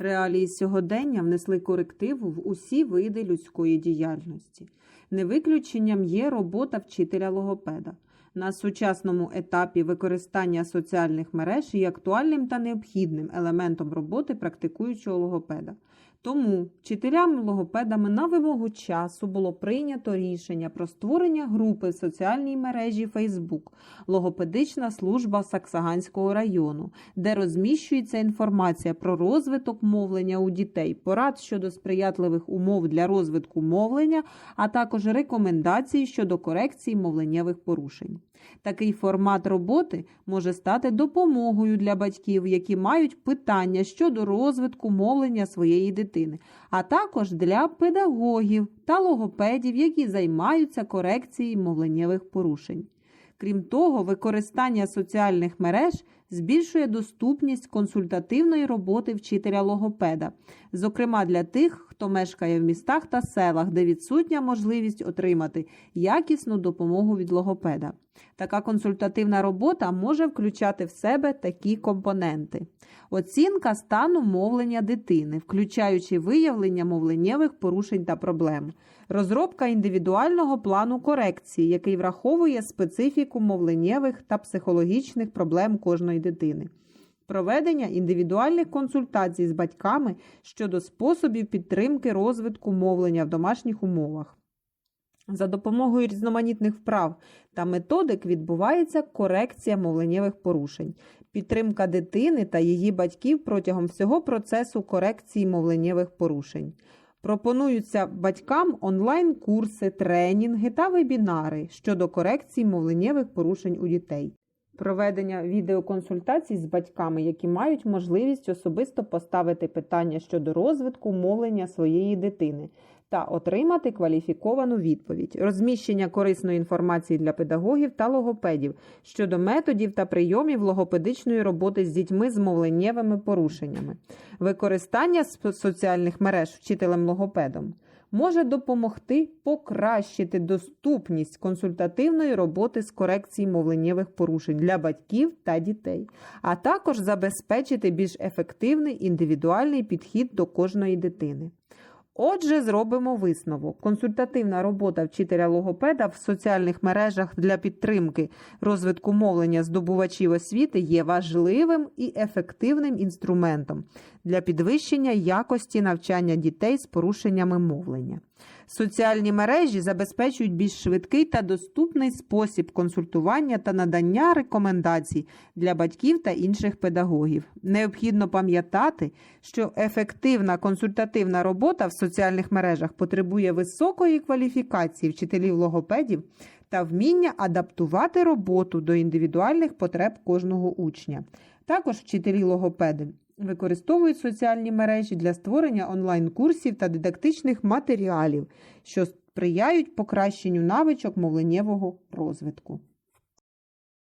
Реалії сьогодення внесли корективу в усі види людської діяльності. Не виключенням є робота вчителя-логопеда. На сучасному етапі використання соціальних мереж є актуальним та необхідним елементом роботи практикуючого логопеда. Тому вчителям-логопедами на вимогу часу було прийнято рішення про створення групи в соціальній мережі Facebook Логопедична служба Саксаганського району, де розміщується інформація про розвиток мовлення у дітей, порад щодо сприятливих умов для розвитку мовлення, а також рекомендації щодо корекції мовленнєвих порушень. Такий формат роботи може стати допомогою для батьків, які мають питання щодо розвитку мовлення своєї дитини, а також для педагогів та логопедів, які займаються корекцією мовленнєвих порушень. Крім того, використання соціальних мереж збільшує доступність консультативної роботи вчителя-логопеда, зокрема для тих, хто мешкає в містах та селах, де відсутня можливість отримати якісну допомогу від логопеда. Така консультативна робота може включати в себе такі компоненти: оцінка стану мовлення дитини, включаючи виявлення мовленнєвих порушень та проблем, розробка індивідуального плану корекції, який враховує специфіку мовленнєвих та психологічних проблем кожної дитини. Проведення індивідуальних консультацій з батьками щодо способів підтримки розвитку мовлення в домашніх умовах. За допомогою різноманітних вправ та методик відбувається корекція мовленнєвих порушень, підтримка дитини та її батьків протягом всього процесу корекції мовленнєвих порушень. Пропонуються батькам онлайн-курси, тренінги та вебінари щодо корекції мовленнєвих порушень у дітей. Проведення відеоконсультацій з батьками, які мають можливість особисто поставити питання щодо розвитку мовлення своєї дитини та отримати кваліфіковану відповідь, розміщення корисної інформації для педагогів та логопедів щодо методів та прийомів логопедичної роботи з дітьми з мовленнєвими порушеннями, використання соціальних мереж вчителем-логопедом може допомогти покращити доступність консультативної роботи з корекції мовленнєвих порушень для батьків та дітей, а також забезпечити більш ефективний індивідуальний підхід до кожної дитини. Отже, зробимо висновок. Консультативна робота вчителя-логопеда в соціальних мережах для підтримки розвитку мовлення здобувачів освіти є важливим і ефективним інструментом для підвищення якості навчання дітей з порушеннями мовлення. Соціальні мережі забезпечують більш швидкий та доступний спосіб консультування та надання рекомендацій для батьків та інших педагогів. Необхідно пам'ятати, що ефективна консультативна робота в соціальних мережах потребує високої кваліфікації вчителів-логопедів та вміння адаптувати роботу до індивідуальних потреб кожного учня. Також вчителі-логопеди використовують соціальні мережі для створення онлайн-курсів та дидактичних матеріалів, що сприяють покращенню навичок мовленнєвого розвитку.